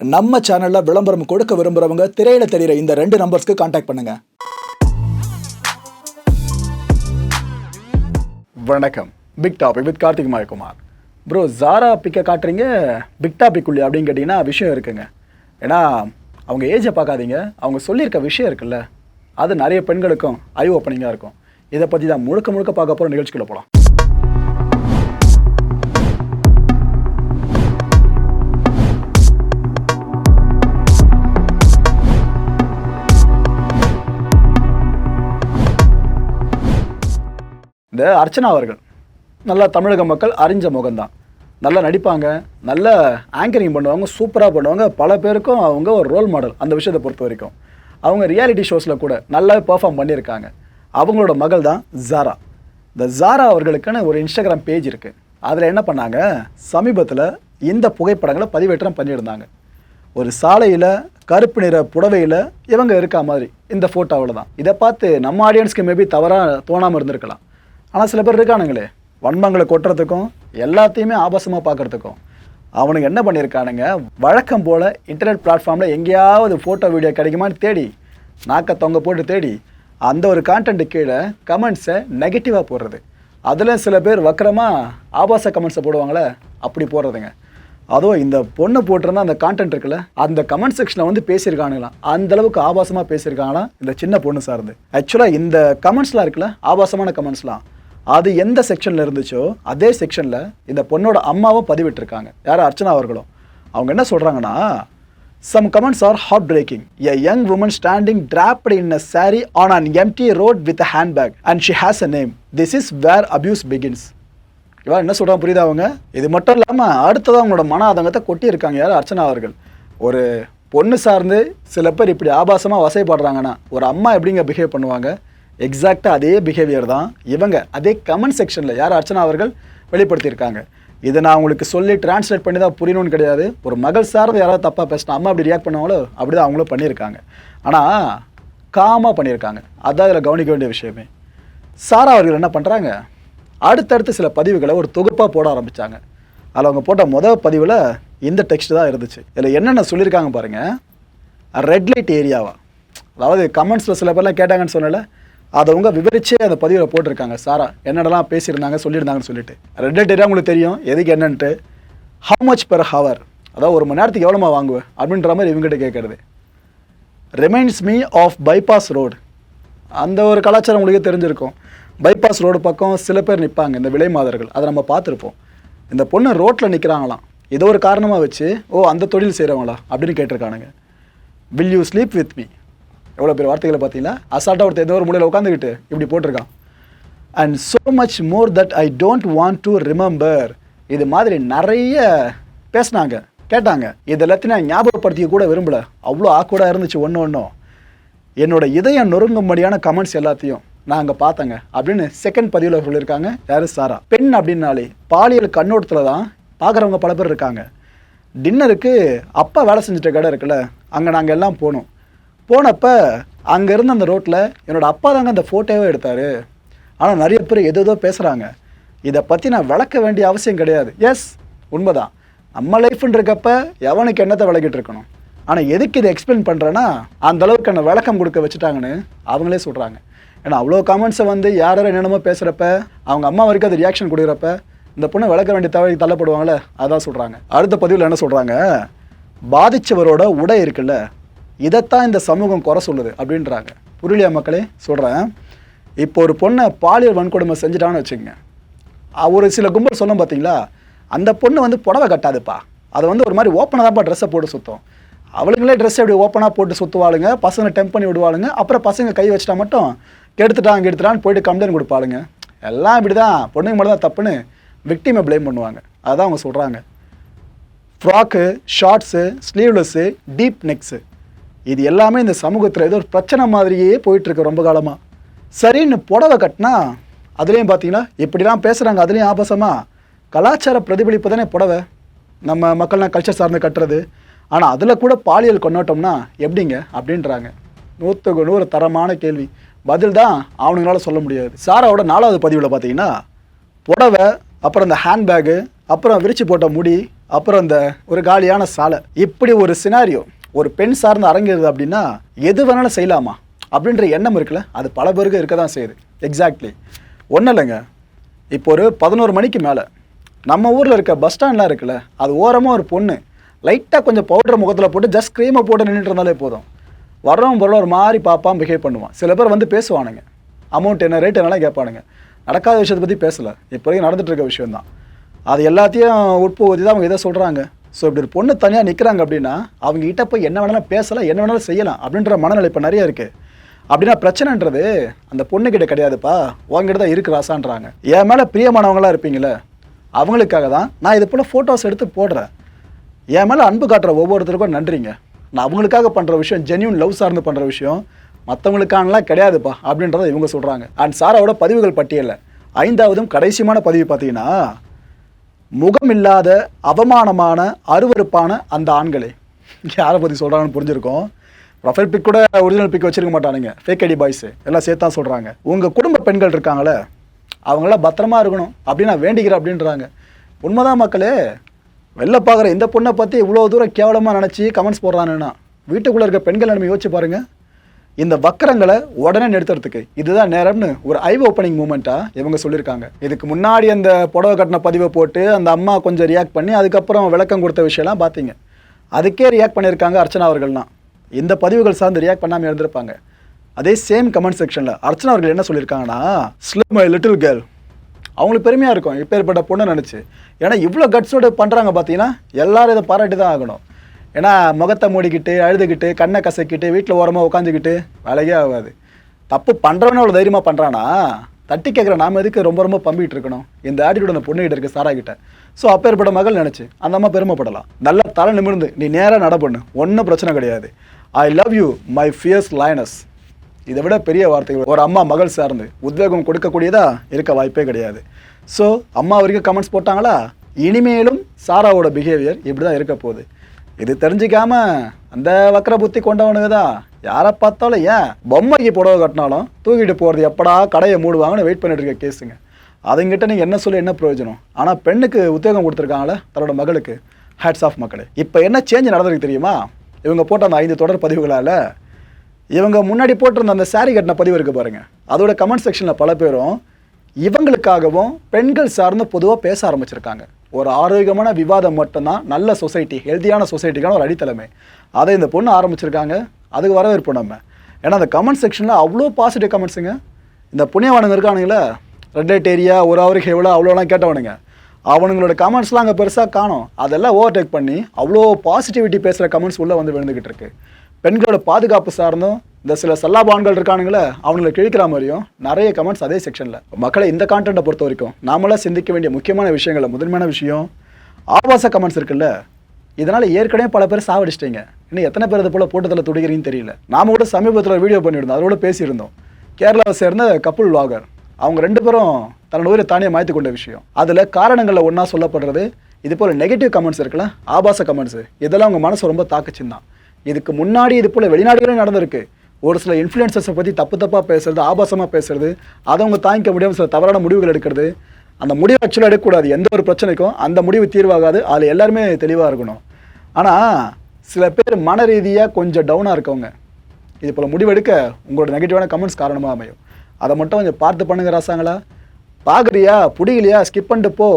நம்ம சேனலில் விளம்பரம் கொடுக்க விரும்புகிறவங்க திரையில தெரிகிற இந்த ரெண்டு நம்பர்ஸ்க்கு காண்டாக்ட் பண்ணுங்க. வணக்கம். Pic topic with Karthik Mayakumar. Bro ஜாரா பிக்கை காட்டுறீங்க? பிக் டாபிக் உள்ளி அப்படின்னு கேட்டிங்கன்னா விஷயம் இருக்குங்க. ஏன்னா அவங்க ஏஜை பார்க்காதீங்க. அவங்க சொல்லியிருக்க விஷயம் இருக்குல்ல. அது நிறைய பெண்களுக்கும் ஐ ஓப்பனிங்காக இருக்கும். இதை பற்றி தான் முழுக்க முழுக்க பார்க்க போகிற நிகழ்ச்சிக்குள்ளே போகலாம் இந்த அர்ச்சனா அவர்கள். நல்லா தமிழக மக்கள் அறிஞ்ச முகம்தான். நல்லா நடிப்பாங்க நல்ல ஆங்கரிங் பண்ணுவாங்க சூப்பராக பண்ணுவாங்க. பல பேருக்கும் அவங்க ஒரு ரோல் மாடல் அந்த விஷயத்தை பொறுத்த வரைக்கும். அவங்க ரியாலிட்டி ஷோஸில் கூட நல்லா பெர்ஃபார்ம் பண்ணியிருக்காங்க. அவங்களோட மகள் தான் ஜாரா இந்த ஜாரா அவர்களுக்குன்னு ஒரு இன்ஸ்டாகிராம் பேஜ் இருக்குது அதில் என்ன பண்ணாங்க? சமீபத்தில் இந்த புகைப்படங்களை பதிவேற்றம் பண்ணியிருந்தாங்க. ஒரு சாலையில் கருப்பு நிற புடவையில் இவங்க இருக்கா மாதிரி. இந்த ஃபோட்டோவில் தான் இதை பார்த்து நம்ம ஆடியன்ஸ்க்கு மேபி தவறாக தோணாமல் இருந்திருக்கலாம். ஆனால் சில பேர் இருக்கானுங்களே. வன்மங்களை கொட்டுறதுக்கும் எல்லாத்தையுமே ஆபாசமாக பார்க்குறதுக்கும். அவனுங்க என்ன பண்ணியிருக்கானுங்க வழக்கம் போல் இன்டர்நெட் பிளாட்ஃபார்மில் எங்கேயாவது ஃபோட்டோ வீடியோ கிடைக்குமான்னு தேடி நாக்க தொங்க போட்டு தேடி அந்த ஒரு கான்டென்ட் கீழே கமெண்ட்ஸை நெகட்டிவாக போடுறது. அதில் சில பேர் வக்கரமாக ஆபாச கமெண்ட்ஸை போடுவாங்களே அப்படி போடுறதுங்க. அதுவும் இந்த பொண்ணு போட்டிருந்தா அந்த கான்டென்ட் இருக்குல்ல அந்த கமெண்ட் செக்ஷனில் வந்து பேசியிருக்கானுங்களாம். அந்த அளவுக்கு ஆபாசமாக பேசியிருக்காங்களாம் இந்த சின்ன பொண்ணு சார்ந்து. ஆக்சுவலாக இந்த கமெண்ட்ஸ்லாம் இருக்குல்ல ஆபாசமான கமெண்ட்ஸ்லாம் அது எந்த செக்ஷனில் இருந்துச்சோ அதே செக்ஷனில் இந்த பொண்ணோட அம்மாவும் பதிவிட்டிருக்காங்க. யார்? அர்ச்சனா அவர்களும். அவங்க என்ன சொல்கிறாங்கன்னா some comments are heart breaking a young woman standing draped in a sari on an empty road with a handbag and she has a name this is where abuse begins இவா என்ன சொல்கிறாங்க புரியுதா அவங்க? இது மட்டும் இல்லாமல் அடுத்ததாக அவங்களோட மன ஆதங்கத்தை கொட்டியிருக்காங்க. யார்? அர்ச்சனா அவர்கள். ஒரு பொண்ணு சார்ந்து சில பேர் இப்படி ஆபாசமாக வசைப்படுறாங்கன்னா ஒரு அம்மா எப்படிங்க பிஹேவ் பண்ணுவாங்க? எக்ஸாக்டாக அதே பிஹேவியர் தான் இவங்க. அதே கமெண்ட் செக்ஷனில் யார் அர்ச்சனா அவர்கள் வெளிப்படுத்தியிருக்காங்க. இதை நான் உங்களுக்கு சொல்லி டிரான்ஸ்லேட் பண்ணி தான் புரியணும்னு கிடையாது. ஒரு மகள் சார்ந்து யாராவது தப்பாக பேசினா அம்மா அப்படி ரியாக்ட் பண்ணுவாங்களோ அப்படி தான் அவங்களும் பண்ணியிருக்காங்க. ஆனால் காமாக பண்ணியிருக்காங்க. அதான் இதில் கவனிக்க வேண்டிய விஷயமே. சாரா அவர்கள் என்ன பண்ணுறாங்க அடுத்தடுத்து சில பதிவுகளை ஒரு தொகுப்பாக போட ஆரம்பித்தாங்க அதில் அவங்க போட்ட முதல் பதிவில் இந்த டெக்ஸ்ட் தான் இருந்துச்சு. இதில் என்னென்ன சொல்லியிருக்காங்க பாருங்கள் ரெட் லைட் ஏரியாவா அதாவது கமெண்ட்ஸில் சில பேர்லாம் கேட்டாங்கன்னு சொன்னல அதை அவங்க விவரிச்சே அந்த பதிவில் போட்டிருக்காங்க. சாரா என்னடெல்லாம் பேசியிருந்தாங்க சொல்லியிருந்தாங்கன்னு சொல்லிட்டு. ரெட் உங்களுக்கு தெரியும் எதுக்கு என்னன்ட்டு. ஹவு மச் பெர் ஹவர் அதாவது ஒரு மணி நேரத்துக்கு எவ்வளோமா வாங்குவேன் அப்படின்ற மாதிரி இவங்ககிட்ட கேட்குறது reminds me of bypass road அந்த ஒரு கலாச்சாரம் உங்களுக்கே தெரிஞ்சிருக்கும். பைபாஸ் ரோடு பக்கம் சில பேர் நிற்பாங்க இந்த விலை மாதர்கள். அதை நம்ம பார்த்துருப்போம். இந்த பொண்ணு ரோட்டில் நிற்கிறாங்களாம் ஏதோ ஒரு காரணமாக வச்சு ஓ அந்த தொழில் செய்கிறவங்களா அப்படின்னு கேட்டிருக்கானுங்க. Will you sleep with me எவ்வளோ பேர் வார்த்தைகளை பார்த்தீங்களா? அசால்ட்டாக ஒருத்தர் ஏதோ ஒரு மூலையில் உட்காந்துக்கிட்டு இப்படி போட்டிருக்கான். And so much more that I don't want to remember இது மாதிரி நிறைய பேசினாங்க கேட்டாங்க. இது எல்லாத்தையும் நான் ஞாபகப்படுத்திக்க கூட விரும்பல. அவ்வளோ ஆக்கூடாக இருந்துச்சு ஒன்று ஒன்றும் என்னோட இதயம் நொறுங்கும்படியான கமெண்ட்ஸ் எல்லாத்தையும் நான் அங்கே பார்த்தேங்க. அப்படின்னு செகண்ட் பதிவில் சொல்லியிருக்காங்க யாரு? சாரா. பெண் அப்படின்னாலே பாலியல் கண்ணோட்டத்தில் தான் பார்க்குறவங்க பல பேர் இருக்காங்க. டின்னருக்கு அப்பா வேலை செஞ்சுட்ட கடை இருக்குல்ல அங்கே நாங்கள் எல்லாம் போனோம். போனப்போ அங்கே இருந்த அந்த ரோட்டில் என்னோட அப்பா தாங்க அந்த ஃபோட்டோவே எடுத்தார். ஆனால் நிறைய பேர் ஏதோ ஏதோ பேசுகிறாங்க இதை பற்றி நான் விளக்க வேண்டிய அவசியம் கிடையாது. எஸ் உண்மைதான். நம்ம லைஃப்ன்றக்கப்ப எவனுக்கு என்னத்தை விளக்கிட்டு இருக்கணும்? ஆனால் எதுக்கு இதை எக்ஸ்பிளைன் பண்ணுறேன்னா அந்த அளவுக்கு என்ன விளக்கம் கொடுக்க வச்சுட்டாங்கன்னு அவங்களே சொல்கிறாங்க ஏன்னா அவ்வளோ காமெண்ட்ஸை வந்து யார் யார் என்னென்னமோ பேசுகிறப்ப அவங்க அம்மா வரைக்கும் அது ரியாக்ஷன் கொடுக்குறப்ப இந்த பொண்ணை விளக்க வேண்டிய தவறி தள்ளப்படுவாங்களே அதான் சொல்கிறாங்க அடுத்த பதிவில் என்ன சொல்கிறாங்க பாதித்தவரோட உடை இருக்குல்ல இதைத்தான் இந்த சமூகம் குறை சொல்லுது அப்படின்றாங்க. புரியலையா மக்களே? சொல்கிறேன் இப்போ ஒரு பொண்ணை பாலியல் வன்கொடுமை செஞ்சுட்டான்னு வச்சுக்கோங்க. ஒரு சில கும்பல் சொல்லும் பார்த்தீங்களா அந்த பொண்ணு வந்து புடவை கட்டாதுப்பா. அதை வந்து ஒரு மாதிரி ஓப்பனாக தான்ப்பா ட்ரெஸ்ஸை போட்டு சுற்றும் அவளுங்களே ட்ரெஸ் எப்படி ஓப்பனாக போட்டு சுற்றுவாளுங்க பசங்க டெம்ப் பண்ணி விடுவாளுங்க? அப்புறம் பசங்க கை வச்சிட்டா மட்டும் கெடுத்துட்டாங்க கெடுத்துட்டான்னு போயிட்டு கம்ப்ளைண்ட் கொடுப்பாளுங்க. எல்லாம் இப்படி தான் பொண்ணுங்க மட்டும் தான் தப்புன்னு விக்டிமை ப்ளேம் பண்ணுவாங்க. அதான் அவங்க சொல்கிறாங்க frock shorts sleeveless deep necks இது எல்லாமே இந்த சமூகத்தில் ஏதோ ஒரு பிரச்சனை மாதிரியே போயிட்டுருக்கு ரொம்ப காலமாக சரின்னு புடவை கட்டினா அதுலேயும் பார்த்தீங்கன்னா இப்படிலாம் பேசுகிறாங்க அதுலேயும் ஆபாசமாக கலாச்சார பிரதிபலிப்பு தானே புடவை? நம்ம மக்கள்லாம் கல்ச்சர் சார்ந்து கட்டுறது. ஆனால் அதில் கூட பாலியல் கொண்டாட்டம்னா எப்படிங்க? அப்படின்றாங்க. நூற்றுக்கு நூறு தரமான கேள்வி. பதில் தான் அவனுங்களால சொல்ல முடியாது. சாராவோட நாலாவது பதிவில் பார்த்தீங்கன்னா புடவை அப்புறம் இந்த ஹேண்ட்பேகு அப்புறம் விரிச்சு போட்ட முடி அப்புறம் இந்த ஒரு காலியான சாலை. இப்படி ஒரு சினாரியோ ஒரு பெண் சார்ந்து அரங்கிறது அப்படின்னா எது வேணாலும் செய்யலாமா? அப்படின்ற எண்ணம் இருக்குல்ல. அது பல பேருக்கு இருக்க தான் செய்யுது. எக்ஸாக்ட்லி ஒன்றும் இல்லைங்க. இப்போ ஒரு பதினோரு மணிக்கு மேலே நம்ம ஊரில் இருக்க பஸ் ஸ்டாண்ட்லாம் இருக்குல்ல அது ஓரமாக ஒரு பொண்ணு லைட்டாக கொஞ்சம் பவுடர் முகத்தில் போட்டு ஜஸ்ட் க்ரீமை போட்டு நின்றுட்டு இருந்தாலே போதும். வர்றவன் பொருள் ஒரு மாதிரி பார்ப்பான் பிஹேவ் பண்ணுவான். சில பேர் வந்து பேசுவானுங்க. அமௌண்ட் என்ன ரேட் என்னலாம் கேட்பானுங்க. நடக்காத விஷயத்தை பற்றி பேசலை. இப்போ வரைக்கும் இருக்க விஷயம் தான் அது எல்லாத்தையும் உட்புகுத்தி தான் அவங்க இதை சொல்கிறாங்க ஸோ இப்படி ஒரு பொண்ணு தனியாக நிற்கிறாங்க அப்படின்னா அவங்க கிட்ட போய் என்ன வேணாலும் பேசலாம் என்ன வேணாலும் செய்யலாம் அப்படின்ற மனநிலை இப்போ நிறைய இருக்குது அப்படின்னா பிரச்சனைன்றது அந்த பொண்ணுக்கிட்ட கிடையாதுப்பா. உங்ககிட்ட தான் இருக்கு ராசான்றாங்க. என் மேலே பிரியமானவங்களா இருப்பீங்களே அவங்களுக்காக தான் நான் இது போல் ஃபோட்டோஸ் எடுத்து போடுறேன். என் மேலே அன்பு காட்டுற ஒவ்வொருத்தருக்கும் நன்றிங்க. நான் அவங்களுக்காக பண்ணுற விஷயம் ஜென்யூன் லவ் சார்ந்து பண்ணுற விஷயம் மற்றவங்களுக்கானலாம் கிடையாதுப்பா அப்படின்றத இவங்க சொல்கிறாங்க அண்ட் சாராவோட பதிவுகள் பட்டியலில் ஐந்தாவதும் கடைசியமான பதிவு பார்த்தீங்கன்னா முகமில்லாத அவமானமான அருவருப்பான அந்த ஆண்களே. யாரை பற்றி சொல்கிறாங்கன்னு புரிஞ்சிருக்கோம். ப்ரொஃபைல் பிக் கூட ஒரிஜினல் பிக் வச்சிருக்க மாட்டானுங்க. ஃபேக் ஐடி பாய்ஸ் எல்லாம் சேர்த்தா சொல்கிறாங்க உங்கள் குடும்ப பெண்கள் இருக்காங்களே அவங்களாம் பத்திரமா இருக்கணும். அப்படின்னு நான் வேண்டிக்கிறேன் அப்படின்றாங்க. உண்மைதான் மக்களே வெளில பார்க்குற இந்த பொண்ணை பற்றி இவ்வளோ தூரம் கேவலமாக நினச்சி கமெண்ட்ஸ் போடுறானுன்னா வீட்டுக்குள்ளே இருக்க பெண்கள் நிலைமை யோசிச்சு பாருங்கள் இந்த வக்கரங்களை உடனே நிறுத்துறதுக்கு. இதுதான் நேரம்னு ஒரு ஐ ஓப்பனிங் மூமெண்ட்டாக இவங்க சொல்லியிருக்காங்க. இதுக்கு முன்னாடி அந்த புடவை கட்டின பதிவை போட்டு அந்த அம்மா கொஞ்சம் ரியாக்ட் பண்ணி அதுக்கப்புறம் விளக்கம் கொடுத்த விஷயம்லாம் பார்த்தீங்க. அதுக்கே ரியாக்ட் பண்ணியிருக்காங்க அர்ச்சனா அவர்கள்லாம். இந்த பதிவுகள் சார்ந்து ரியாக்ட் பண்ணாமல் இருந்திருப்பாங்க அதே சேம் கமெண்ட் செக்ஷனில் அர்ச்சனா அவர்கள் என்ன சொல்லியிருக்காங்கன்னா ஸ்லிப் மை லிட்டில் கேர்ள் அவங்களுக்கு பெருமையாக இருக்கும். இப்பேற்பட்ட பொண்ணு நினச்சி. ஏன்னா இவ்வளோ கட்ஸோடு பண்ணுறாங்க பார்த்தீங்கன்னா எல்லோரும் இதை பாராட்டி தான் ஆகணும். ஏன்னா முகத்தை மூடிக்கிட்டு அழுதுகிட்டு கண்ணை கசக்கிட்டு வீட்டில் ஓரமாக உட்காந்துக்கிட்டு வேலையே ஆகாது. தப்பு பண்ணுறவனே அவ்வளோ தைரியமாக பண்ணுறானா தட்டி கேட்குற நாம எதுக்கு ரொம்ப ரொம்ப பம்பிகிட்டு இருக்கணும்? இந்த ஆட்டிடியூட் அந்த பொண்ணுகிட்ட இருக்கு சாரா கிட்ட. ஸோ அப்பேற்பட்ட மகள் நினச்சி அந்த அம்மா பெருமைப்படலாம். நல்ல தலை நிமிர்ந்து நீ நேராக நட பண்ணு ஒன்றும் பிரச்சனை கிடையாது. I love you my fierce lioness இதை விட பெரிய வார்த்தைகள் ஒரு அம்மா மகள் சார்ந்து உத்வேகம் கொடுக்கக்கூடியதா இருக்க வாய்ப்பே கிடையாது. ஸோ அம்மா வரைக்கும் கமெண்ட்ஸ் போட்டாங்களா? இனிமேலும் சாராவோட பிஹேவியர் இப்படி தான் இருக்க போகுது. இது தெரிஞ்சிக்காம அந்த வக்கர புத்தி கொண்டவனுங்க தான் யாரை பார்த்தாலும் ஏன் பொம்மைக்கு புடவை கட்டினாலும் தூக்கிட்டு போகிறது எப்படா கடையை மூடுவாங்கன்னு வெயிட் பண்ணிட்டு இருக்க கேஸுங்க அதுங்கிட்ட நீங்கள் என்ன சொல்லி என்ன பிரயோஜனம்? ஆனால் பெண்ணுக்கு உத்தியோகம் கொடுத்துருக்காங்களே தன்னோட மகளுக்கு. ஹேட்ஸ் ஆஃப் மக்களே. இப்போ என்ன சேஞ்ச் நடந்திருக்கு தெரியுமா? இவங்க போட்ட அந்த ஐந்து தொடர் பதிவுகளால் இவங்க முன்னாடி போட்டிருந்த அந்த சாரி கட்டின பதிவு இருக்குது பாருங்கள் அதோட கமெண்ட் செக்ஷனில் பல பேரும் இவங்களுக்காகவும் பெண்கள் சார்ந்து பொதுவாக பேச ஆரம்பிச்சிருக்காங்க. ஒரு ஆரோக்கியமான விவாதம் மட்டும்தான் நல்ல சொசைட்டி ஹெல்த்தியான சொசைட்டிக்கான ஒரு அடித்தலைமை அதை இந்த பொண்ணு ஆரம்பிச்சிருக்காங்க. அதுக்கு வரவேற்போம் நம்ம. ஏன்னா அந்த கமெண்ட் செக்ஷனில் அவ்வளோ பாசிட்டிவ் கமெண்ட்ஸுங்க இந்த புண்ணியவானுங்க இருக்கானுங்களே ரெட் லைட் ஏரியா ஒரு அவருக்கு எவ்வளோ அவ்வளோலாம் கேட்டவனுங்க. அவனுங்களோட கமெண்ட்ஸ்லாம் அங்கே பெருசாக காணும். அதெல்லாம் ஓவர்டேக் பண்ணி அவ்வளோ பாசிட்டிவிட்டி பேசுகிற கமெண்ட்ஸ் உள்ளே வந்து விழுந்துக்கிட்டு இருக்கு. பெண்களோட பாதுகாப்பு சார்ந்தும் இந்த சில சல்லாபான்கள் இருக்கானுங்களே அவங்களை கிழிக்கிற மாதிரியும் நிறைய கமெண்ட்ஸ் அதே செக்ஷனில் மக்களை இந்த கான்டென்ட்டை பொறுத்த வரைக்கும் நாமளாக சிந்திக்க வேண்டிய முக்கியமான விஷயங்களில் முதன்மையான விஷயம் ஆபாச கமெண்ட்ஸ் இருக்குல்ல இதனால் ஏற்கனவே பல பேர் சாவடிச்சிட்டீங்க. இன்னும் எத்தனை பேர் இது போல் போட்டதில் துடிக்கிறீங்கன்னு தெரியல. நாம கூட சமீபத்தில் வீடியோ பண்ணியிருந்தோம் அதோட பேசியிருந்தோம். கேரளாவை சேர்ந்த கப்புள் வாகர் அவங்க ரெண்டு பேரும் தன்னோட உயிரை தானே மாய்த்து கொண்ட விஷயம். அதில் காரணங்களில் ஒன்றா சொல்லப்படுறது இது போல் நெகட்டிவ் கமெண்ட்ஸ் இருக்குல்ல ஆபாச கமெண்ட்ஸ் இதெல்லாம் அவங்க மனசு ரொம்ப தாக்குச்சுன்னு இதுக்கு முன்னாடி இது போல் வெளிநாடுகளே நடந்திருக்கு. ஒரு சில இன்ஃப்ளூயன்சர்ஸை பற்றி தப்பு தப்பாக பேசுறது ஆபாசமாக பேசுறது அதை அவங்க தாங்கிக்க முடியாமல் சில தவறான முடிவுகள் எடுக்கிறது. அந்த முடிவு ஆக்சுவலாக எடுக்கக்கூடாது. எந்த ஒரு பிரச்சனைக்கும் அந்த முடிவு தீர்வாகாது. அதில் எல்லாருமே தெளிவாக இருக்கணும். ஆனால் சில பேர் மன ரீதியாக கொஞ்சம் டவுனாக இருக்கவங்க. இது போல் முடிவெடுக்க உங்களோட நெகட்டிவான கமெண்ட்ஸ் காரணமாக அமையும். அதை மட்டும் கொஞ்சம் பார்த்து பண்ணுங்க ராசாங்களா? பார்க்குறியா? பிடிக்கலையா? ஸ்கிப் பண்ணிட்டு போ.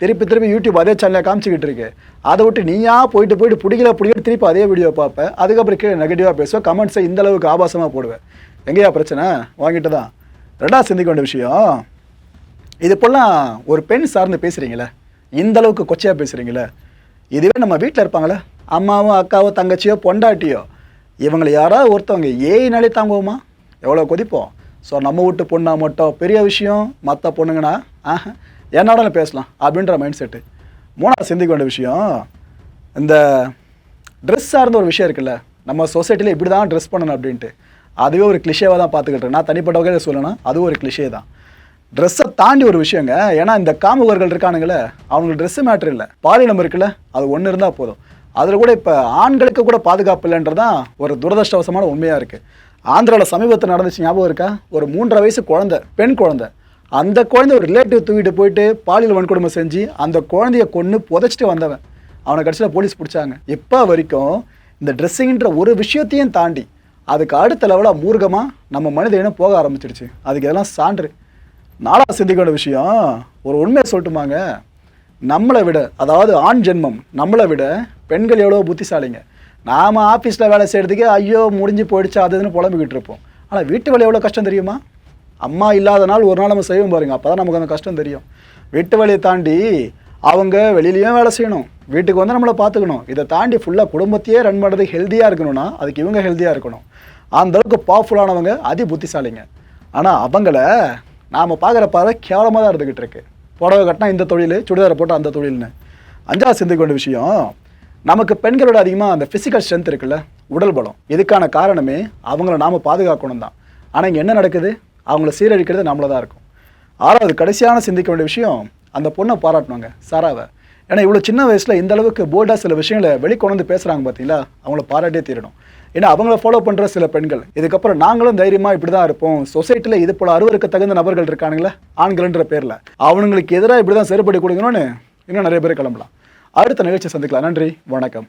திருப்பி திருப்பி யூடியூப் அதே சேனலில் காமிச்சிக்கிட்டு இருக்கு அதை விட்டு நீயா போயிட்டு போயிட்டு பிடிக்கல பிடிக்கல திருப்பி அதே வீடியோ பார்ப்பேன் அதுக்கப்புறம் கீழே நெகட்டிவாக பேசுவேன் கமெண்ட்ஸை இந்த அளவுக்கு ஆபாசமாக போடுவேன் எங்கேயா பிரச்சனை? வாங்கிட்டு தான். ரெண்டாவது சிந்திக்க வேண்டிய விஷயம் இது போலாம் ஒரு பெண் சார்ந்து பேசுகிறீங்களே இந்த அளவுக்கு கொச்சையாக பேசுகிறீங்களே இதுவே நம்ம வீட்டில் இருப்பாங்களே அம்மாவோ அக்காவோ தங்கச்சியோ பொண்டாட்டியோ இவங்களை யாராவது ஒருத்தவங்க ஏயினாலே தாங்குவோமா? எவ்வளோ கொதிப்போம். ஸோ நம்ம வீட்டு பொண்ணா மட்டும் பெரிய விஷயம் மற்ற பொண்ணுங்கன்னா ஆஹா என்னோட பேசலாம் அப்படின்ற மைண்ட் செட்டு மூணாவது சிந்திக்க வேண்டிய விஷயம் இந்த ட்ரெஸ் சார்ந்த ஒரு விஷயம் இருக்குல்ல நம்ம சொசைட்டியில் இப்படி தான் ட்ரெஸ் பண்ணணும் அப்படின்ட்டு. அதுவே ஒரு கிளிஷேவாக தான் பார்த்துக்கிட்டு நான் தனிப்பட்ட வகையில் சொல்லணும்னா அதுவும் ஒரு கிளிஷே தான். ட்ரெஸ்ஸை தாண்டி ஒரு விஷயங்க ஏன்னா இந்த காமுகர்கள் இருக்கானுங்களே அவங்களுக்கு ட்ரெஸ்ஸு மேட்ரு இல்லை. பாலினம் இருக்குல்ல அது ஒன்று இருந்தால் போதும். அதில் கூட இப்போ ஆண்களுக்கு கூட பாதுகாப்பு இல்லைன்றதான் ஒரு துரதிருஷ்டவசமான உண்மையாக இருக்குது ஆந்திராவில் சமீபத்தில் நடந்துச்சு ஞாபகம் இருக்கா? ஒரு மூன்றரை வயசு குழந்தை பெண் குழந்தை. அந்த குழந்தை ஒரு ரிலேட்டிவ் தூக்கிட்டு போயிட்டு பாலியல் வன்கொடுமை செஞ்சு அந்த குழந்தைய கொன்று புதைச்சிட்டு வந்தவன். அவனை கடைசியில் போலீஸ் பிடிச்சாங்க. இப்போ வரைக்கும் இந்த ட்ரெஸ்ஸிங்கிற ஒரு விஷயத்தையும் தாண்டி அதுக்கு அடுத்த லெவலாக மூர்க்கமாக நம்ம மனித இனம் போக ஆரம்பிச்சிடுச்சு. அதுக்கு இதெல்லாம் சான்று. நாளாக சிந்திக்கிற விஷயம் ஒரு உண்மையை சொல்லட்டுமாங்க? நம்மளை விட அதாவது ஆண் ஜென்மம் நம்மளை விட பெண்கள் எவ்வளோ புத்திசாலிங்க. நாம் ஆஃபீஸில் வேலை செய்கிறதுக்கே ஐயோ முடிஞ்சு போயிடுச்சு அது இதுன்னு புலம்பிக்கிட்டு இருப்போம். ஆனால் வீட்டு வேலை எவ்வளோ கஷ்டம் தெரியுமா? அம்மா இல்லாத நாள் ஒரு நாள் நம்ம செய்வோம் பாருங்க. அப்போ தான் நமக்கு அந்த கஷ்டம் தெரியும். வீட்டு வேலையை தாண்டி அவங்க வெளியிலையும் வேலை செய்யணும். வீட்டுக்கு வந்து நம்மளை பார்த்துக்கணும். இதை தாண்டி ஃபுல்லாக குடும்பத்தையே ரன் பண்ணுறது ஹெல்த்தியாக இருக்கணும்னா அதுக்கு இவங்க ஹெல்த்தியாக இருக்கணும். அந்தளவுக்கு பவர்ஃபுல்லானவங்க அதி புத்திசாலிங்க. ஆனால் அவங்கள நாம் பார்க்குற பார்வை கேவலமாக தான் இருந்துக்கிட்டு இருக்கு. புடவை கட்டினா இந்த தொழில் சுடிதாரை போட்டால் அந்த தொழில்னு. அஞ்சாவது சிந்திக்க வேண்டிய விஷயம் நமக்கு பெண்களோட அதிகமாக அந்த ஃபிசிக்கல் ஸ்ட்ரென்த் இருக்குல்ல உடல் பலம். இதுக்கான காரணமே அவங்கள நாம் பாதுகாக்கணும் தான் ஆனால் இங்கே என்ன நடக்குது? அவங்கள சீரழிக்கிறது நம்மள தான் இருக்கும். ஆறாவது கடைசியான சிந்திக்க வேண்டிய விஷயம் அந்த பொண்ணை பாராட்டணுங்க சாராவை. ஏன்னா இவ்வளோ சின்ன வயசில் இந்த அளவுக்கு போல்டாக சில விஷயங்களை வெளிக்கொண்டு பேசுகிறாங்க பார்த்தீங்களா அவங்கள பாராட்டே தீரணும். ஏன்னா அவங்கள ஃபாலோ பண்ணுற சில பெண்கள் இதுக்கப்புறம் நாங்களும் தைரியமாக இப்படி தான் இருப்போம் சொசைட்டியில் இது போல் அருவருக்கு தகுந்த நபர்கள் இருக்கானுங்களே ஆண்கள்ன்ற பேரில். அவனுங்களுக்கு எதிராக இப்படி தான் செருப்படி கொடுக்கணும்னு இன்னும் நிறைய பேர் கிளம்பலாம். அடுத்த நிகழ்ச்சி சந்திக்கலாம். நன்றி வணக்கம்.